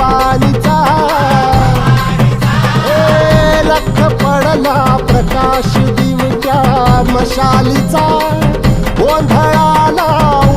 बाणीचा ए लख पडला प्रकाश दिवट्या मशालीचा गोंधळा